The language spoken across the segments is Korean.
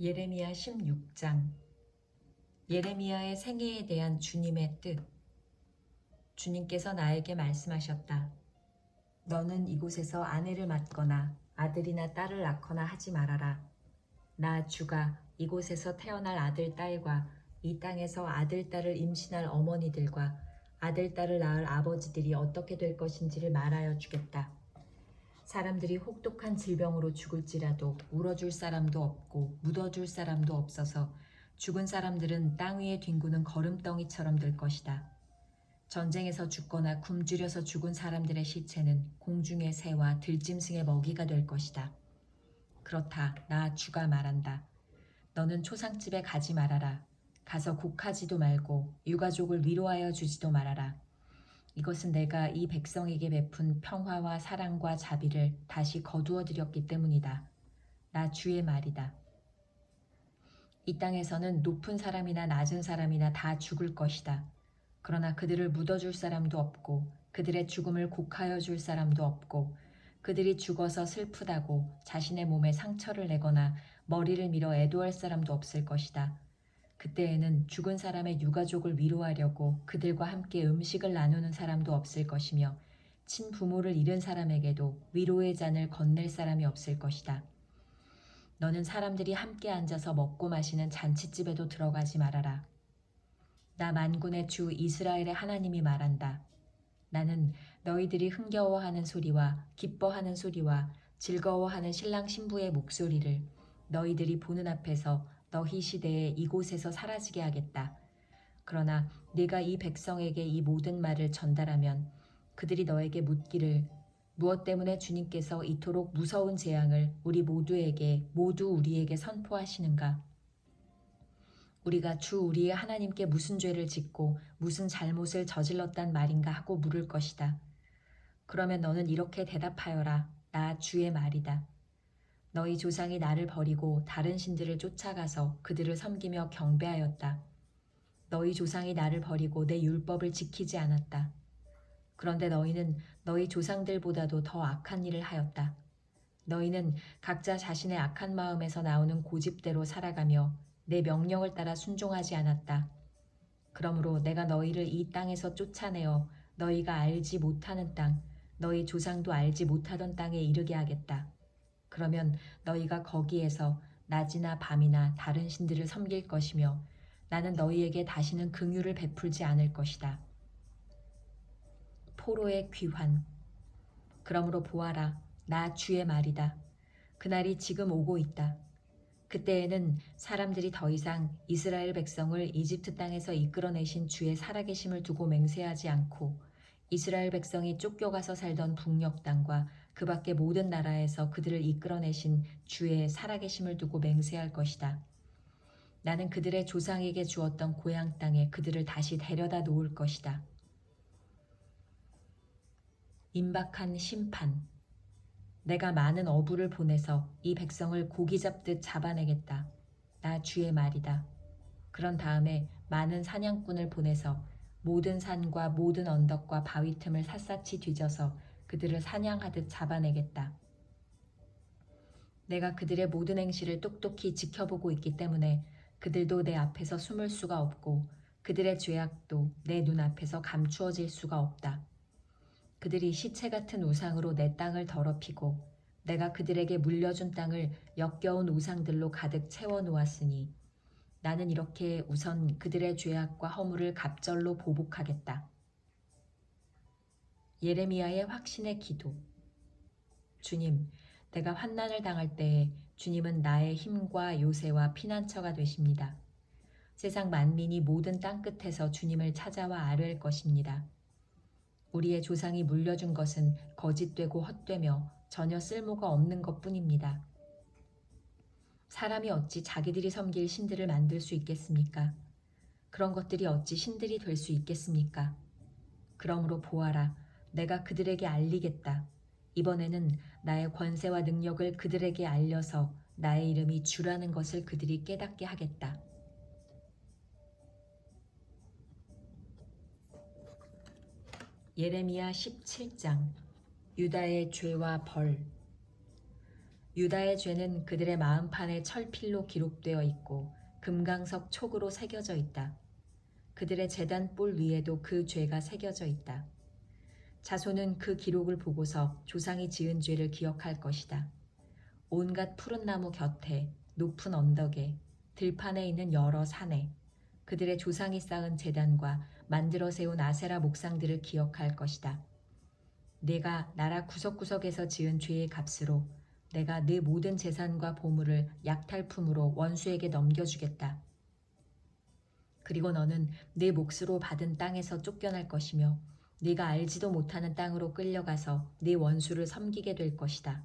예레미야 16장 예레미야의 생애에 대한 주님의 뜻 주님께서 나에게 말씀하셨다. 너는 이곳에서 아내를 맡거나 아들이나 딸을 낳거나 하지 말아라. 나 주가 이곳에서 태어날 아들, 딸과 이 땅에서 아들, 딸을 임신할 어머니들과 아들, 딸을 낳을 아버지들이 어떻게 될 것인지를 말하여 주겠다. 사람들이 혹독한 질병으로 죽을지라도 울어줄 사람도 없고 묻어줄 사람도 없어서 죽은 사람들은 땅 위에 뒹구는 거름덩이처럼 될 것이다. 전쟁에서 죽거나 굶주려서 죽은 사람들의 시체는 공중의 새와 들짐승의 먹이가 될 것이다. 그렇다. 나 주가 말한다. 너는 초상집에 가지 말아라. 가서 곡하지도 말고 유가족을 위로하여 주지도 말아라. 이것은 내가 이 백성에게 베푼 평화와 사랑과 자비를 다시 거두어 드렸기 때문이다. 나 주의 말이다. 이 땅에서는 높은 사람이나 낮은 사람이나 다 죽을 것이다. 그러나 그들을 묻어줄 사람도 없고 그들의 죽음을 곡하여 줄 사람도 없고 그들이 죽어서 슬프다고 자신의 몸에 상처를 내거나 머리를 밀어 애도할 사람도 없을 것이다. 그때에는 죽은 사람의 유가족을 위로하려고 그들과 함께 음식을 나누는 사람도 없을 것이며 친부모를 잃은 사람에게도 위로의 잔을 건넬 사람이 없을 것이다. 너는 사람들이 함께 앉아서 먹고 마시는 잔치집에도 들어가지 말아라. 나 만군의 주 이스라엘의 하나님이 말한다. 나는 너희들이 흥겨워하는 소리와 기뻐하는 소리와 즐거워하는 신랑 신부의 목소리를 너희들이 보는 앞에서 너희 시대에 이곳에서 사라지게 하겠다. 그러나 네가 이 백성에게 이 모든 말을 전달하면 그들이 너에게 묻기를 무엇 때문에 주님께서 이토록 무서운 재앙을 우리 모두에게 모두 우리에게 선포하시는가? 우리가 주 우리의 하나님께 무슨 죄를 짓고 무슨 잘못을 저질렀단 말인가 하고 물을 것이다. 그러면 너는 이렇게 대답하여라. 나 주의 말이다. 너희 조상이 나를 버리고 다른 신들을 쫓아가서 그들을 섬기며 경배하였다. 너희 조상이 나를 버리고 내 율법을 지키지 않았다. 그런데 너희는 너희 조상들보다도 더 악한 일을 하였다. 너희는 각자 자신의 악한 마음에서 나오는 고집대로 살아가며 내 명령을 따라 순종하지 않았다. 그러므로 내가 너희를 이 땅에서 쫓아내어 너희가 알지 못하는 땅, 너희 조상도 알지 못하던 땅에 이르게 하겠다. 그러면 너희가 거기에서 낮이나 밤이나 다른 신들을 섬길 것이며 나는 너희에게 다시는 긍휼을 베풀지 않을 것이다. 포로의 귀환. 그러므로 보아라, 나 주의 말이다. 그날이 지금 오고 있다. 그때에는 사람들이 더 이상 이스라엘 백성을 이집트 땅에서 이끌어내신 주의 살아계심을 두고 맹세하지 않고 이스라엘 백성이 쫓겨가서 살던 북녘 땅과 그 밖의 모든 나라에서 그들을 이끌어내신 주의 살아계심을 두고 맹세할 것이다. 나는 그들의 조상에게 주었던 고향 땅에 그들을 다시 데려다 놓을 것이다. 임박한 심판. 내가 많은 어부를 보내서 이 백성을 고기 잡듯 잡아내겠다. 나 주의 말이다. 그런 다음에 많은 사냥꾼을 보내서 모든 산과 모든 언덕과 바위 틈을 샅샅이 뒤져서 그들을 사냥하듯 잡아내겠다. 내가 그들의 모든 행실을 똑똑히 지켜보고 있기 때문에 그들도 내 앞에서 숨을 수가 없고 그들의 죄악도 내 눈앞에서 감추어질 수가 없다. 그들이 시체 같은 우상으로 내 땅을 더럽히고 내가 그들에게 물려준 땅을 역겨운 우상들로 가득 채워 놓았으니 나는 이렇게 우선 그들의 죄악과 허물을 갑절로 보복하겠다. 예레미야의 확신의 기도. 주님, 내가 환난을 당할 때에 주님은 나의 힘과 요새와 피난처가 되십니다. 세상 만민이 모든 땅 끝에서 주님을 찾아와 아뢰을 것입니다. 우리의 조상이 물려준 것은 거짓되고 헛되며 전혀 쓸모가 없는 것 뿐입니다. 사람이 어찌 자기들이 섬길 신들을 만들 수 있겠습니까? 그런 것들이 어찌 신들이 될 수 있겠습니까? 그러므로 보아라. 내가 그들에게 알리겠다. 이번에는 나의 권세와 능력을 그들에게 알려서 나의 이름이 주라는 것을 그들이 깨닫게 하겠다. 예레미야 17장 유다의 죄와 벌 유다의 죄는 그들의 마음판에 철필로 기록되어 있고 금강석 촉으로 새겨져 있다. 그들의 재단 뿔 위에도 그 죄가 새겨져 있다. 자손은 그 기록을 보고서 조상이 지은 죄를 기억할 것이다. 온갖 푸른 나무 곁에 높은 언덕에 들판에 있는 여러 산에 그들의 조상이 쌓은 재단과 만들어 세운 아세라 목상들을 기억할 것이다. 내가 나라 구석구석에서 지은 죄의 값으로 내가 내 모든 재산과 보물을 약탈품으로 원수에게 넘겨주겠다. 그리고 너는 내 몫으로 받은 땅에서 쫓겨날 것이며 네가 알지도 못하는 땅으로 끌려가서 네 원수를 섬기게 될 것이다.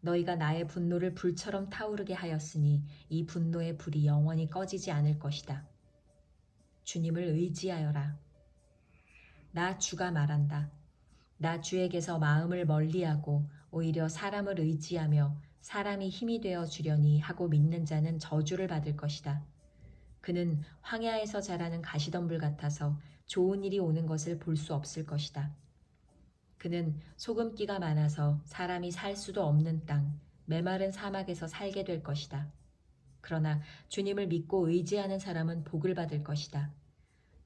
너희가 나의 분노를 불처럼 타오르게 하였으니 이 분노의 불이 영원히 꺼지지 않을 것이다. 주님을 의지하여라. 나 주가 말한다. 나 주에게서 마음을 멀리하고 오히려 사람을 의지하며 사람이 힘이 되어 주려니 하고 믿는 자는 저주를 받을 것이다. 그는 황야에서 자라는 가시덤불 같아서 좋은 일이 오는 것을 볼 수 없을 것이다. 그는 소금기가 많아서 사람이 살 수도 없는 땅, 메마른 사막에서 살게 될 것이다. 그러나 주님을 믿고 의지하는 사람은 복을 받을 것이다.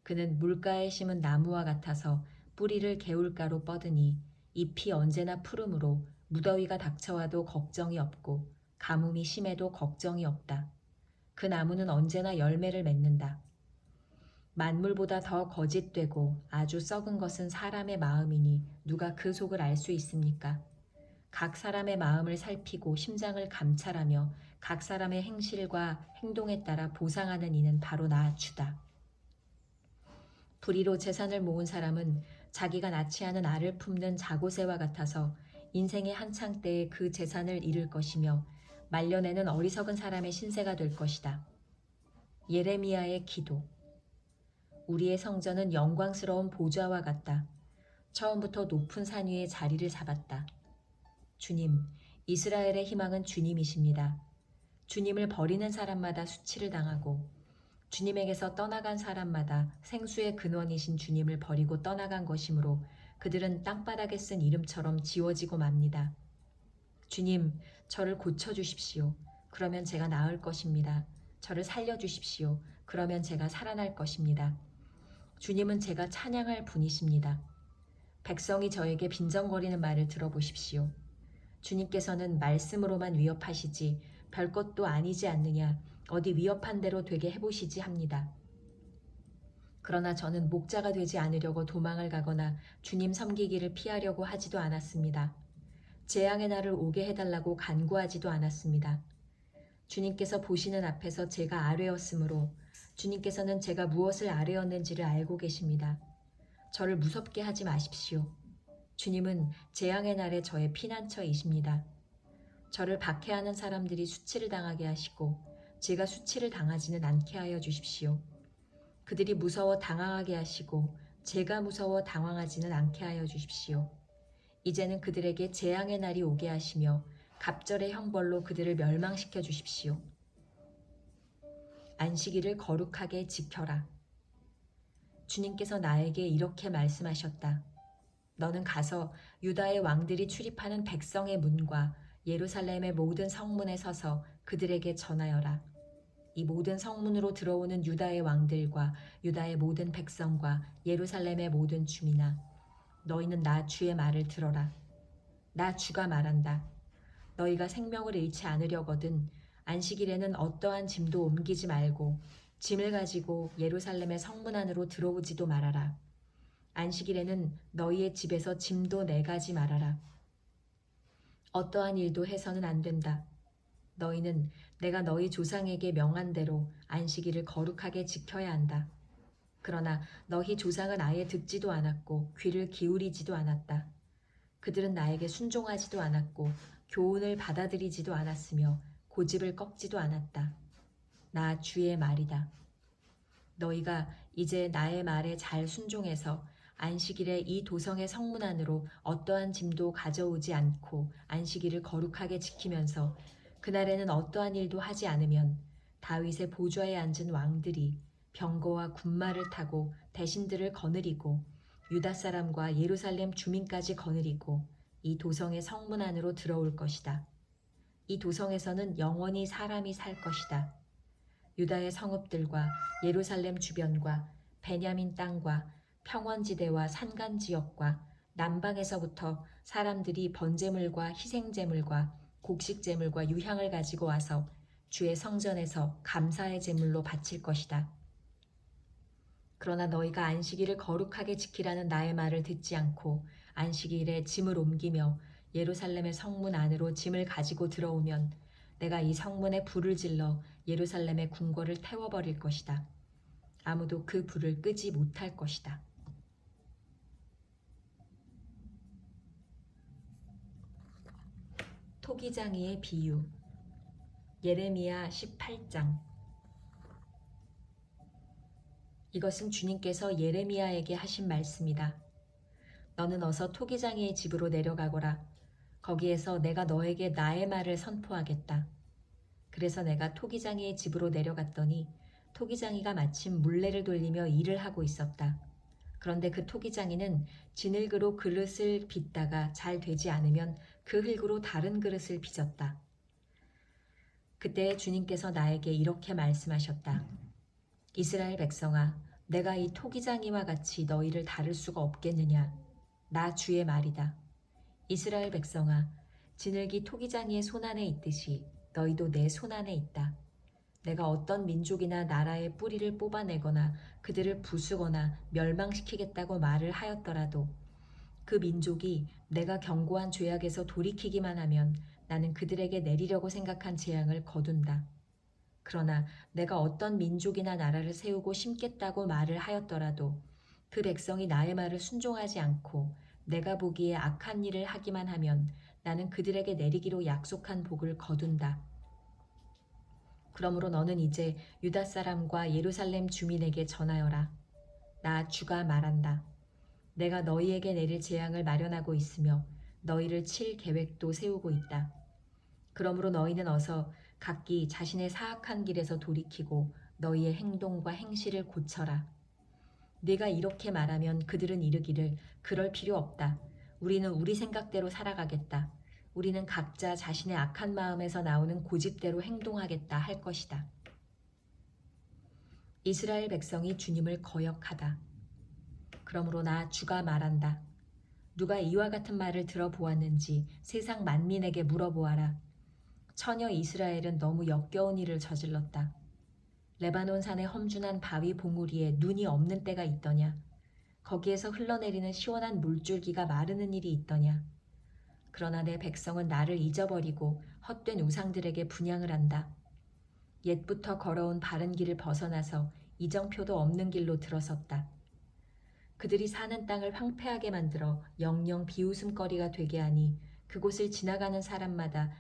그는 물가에 심은 나무와 같아서 뿌리를 개울가로 뻗으니 잎이 언제나 푸르므로 무더위가 닥쳐와도 걱정이 없고 가뭄이 심해도 걱정이 없다. 그 나무는 언제나 열매를 맺는다. 만물보다 더 거짓되고 아주 썩은 것은 사람의 마음이니 누가 그 속을 알 수 있습니까? 각 사람의 마음을 살피고 심장을 감찰하며 각 사람의 행실과 행동에 따라 보상하는 이는 바로 나 주다. 불의로 재산을 모은 사람은 자기가 낳지 않은 알을 품는 자고새와 같아서 인생의 한창 때에 그 재산을 잃을 것이며 말년에는 어리석은 사람의 신세가 될 것이다. 예레미야의 기도 우리의 성전은 영광스러운 보좌와 같다. 처음부터 높은 산 위에 자리를 잡았다. 주님, 이스라엘의 희망은 주님이십니다. 주님을 버리는 사람마다 수치를 당하고 주님에게서 떠나간 사람마다 생수의 근원이신 주님을 버리고 떠나간 것이므로 그들은 땅바닥에 쓴 이름처럼 지워지고 맙니다. 주님, 저를 고쳐 주십시오. 그러면 제가 나을 것입니다. 저를 살려 주십시오. 그러면 제가 살아날 것입니다. 주님은 제가 찬양할 분이십니다. 백성이 저에게 빈정거리는 말을 들어보십시오. 주님께서는 말씀으로만 위협하시지 별것도 아니지 않느냐 어디 위협한 대로 되게 해보시지 합니다. 그러나 저는 목자가 되지 않으려고 도망을 가거나 주님 섬기기를 피하려고 하지도 않았습니다. 재앙의 날을 오게 해달라고 간구하지도 않았습니다. 주님께서 보시는 앞에서 제가 아뢰었으므로 주님께서는 제가 무엇을 아뢰었는지를 알고 계십니다. 저를 무섭게 하지 마십시오. 주님은 재앙의 날에 저의 피난처이십니다. 저를 박해하는 사람들이 수치를 당하게 하시고 제가 수치를 당하지는 않게 하여 주십시오. 그들이 무서워 당황하게 하시고 제가 무서워 당황하지는 않게 하여 주십시오. 이제는 그들에게 재앙의 날이 오게 하시며 갑절의 형벌로 그들을 멸망시켜 주십시오. 안식일을 거룩하게 지켜라. 주님께서 나에게 이렇게 말씀하셨다. 너는 가서 유다의 왕들이 출입하는 백성의 문과 예루살렘의 모든 성문에 서서 그들에게 전하여라. 이 모든 성문으로 들어오는 유다의 왕들과 유다의 모든 백성과 예루살렘의 모든 주민아, 너희는 나 주의 말을 들어라. 나 주가 말한다. 너희가 생명을 잃지 않으려거든 안식일에는 어떠한 짐도 옮기지 말고 짐을 가지고 예루살렘의 성문 안으로 들어오지도 말아라. 안식일에는 너희의 집에서 짐도 내가지 말아라. 어떠한 일도 해서는 안 된다. 너희는 내가 너희 조상에게 명한 대로 안식일을 거룩하게 지켜야 한다. 그러나 너희 조상은 아예 듣지도 않았고 귀를 기울이지도 않았다. 그들은 나에게 순종하지도 않았고 교훈을 받아들이지도 않았으며 고집을 꺾지도 않았다. 나 주의 말이다. 너희가 이제 나의 말에 잘 순종해서 안식일에 이 도성의 성문 안으로 어떠한 짐도 가져오지 않고 안식일을 거룩하게 지키면서 그날에는 어떠한 일도 하지 않으면 다윗의 보좌에 앉은 왕들이 병거와 군마를 타고 대신들을 거느리고 유다 사람과 예루살렘 주민까지 거느리고 이 도성의 성문 안으로 들어올 것이다. 이 도성에서는 영원히 사람이 살 것이다. 유다의 성읍들과 예루살렘 주변과 베냐민 땅과 평원지대와 산간 지역과 남방에서부터 사람들이 번제물과 희생제물과 곡식제물과 유향을 가지고 와서 주의 성전에서 감사의 제물로 바칠 것이다. 그러나 너희가 안식일을 거룩하게 지키라는 나의 말을 듣지 않고 안식일에 짐을 옮기며 예루살렘의 성문 안으로 짐을 가지고 들어오면 내가 이 성문에 불을 질러 예루살렘의 궁궐을 태워버릴 것이다. 아무도 그 불을 끄지 못할 것이다. 토기장이의 비유 예레미야 18장 이것은 주님께서 예레미야에게 하신 말씀이다. 너는 어서 토기장이의 집으로 내려가거라. 거기에서 내가 너에게 나의 말을 선포하겠다. 그래서 내가 토기장이의 집으로 내려갔더니 토기장이가 마침 물레를 돌리며 일을 하고 있었다. 그런데 그 토기장이는 진흙으로 그릇을 빚다가 잘 되지 않으면 그 흙으로 다른 그릇을 빚었다. 그때 주님께서 나에게 이렇게 말씀하셨다. 이스라엘 백성아, 내가 이 토기장이와 같이 너희를 다룰 수가 없겠느냐? 나 주의 말이다. 이스라엘 백성아, 진흙이 토기장이의 손안에 있듯이 너희도 내 손안에 있다. 내가 어떤 민족이나 나라의 뿌리를 뽑아내거나 그들을 부수거나 멸망시키겠다고 말을 하였더라도 그 민족이 내가 경고한 죄악에서 돌이키기만 하면 나는 그들에게 내리려고 생각한 재앙을 거둔다. 그러나 내가 어떤 민족이나 나라를 세우고 심겠다고 말을 하였더라도 그 백성이 나의 말을 순종하지 않고 내가 보기에 악한 일을 하기만 하면 나는 그들에게 내리기로 약속한 복을 거둔다. 그러므로 너는 이제 유다 사람과 예루살렘 주민에게 전하여라. 나 주가 말한다. 내가 너희에게 내릴 재앙을 마련하고 있으며 너희를 칠 계획도 세우고 있다. 그러므로 너희는 어서 각기 자신의 사악한 길에서 돌이키고 너희의 행동과 행실을 고쳐라. 네가 이렇게 말하면 그들은 이르기를 그럴 필요 없다. 우리는 우리 생각대로 살아가겠다. 우리는 각자 자신의 악한 마음에서 나오는 고집대로 행동하겠다 할 것이다. 이스라엘 백성이 주님을 거역하다. 그러므로 나 주가 말한다. 누가 이와 같은 말을 들어보았는지 세상 만민에게 물어보아라. 처녀 이스라엘은 너무 역겨운 일을 저질렀다. 레바논 산의 험준한 바위 봉우리에 눈이 없는 때가 있더냐? 거기에서 흘러내리는 시원한 물줄기가 마르는 일이 있더냐? 그러나 내 백성은 나를 잊어버리고 헛된 우상들에게 분양을 한다. 옛부터 걸어온 바른 길을 벗어나서 이정표도 없는 길로 들어섰다. 그들이 사는 땅을 황폐하게 만들어 영영 비웃음거리가 되게 하니 그곳을 지나가는 사람마다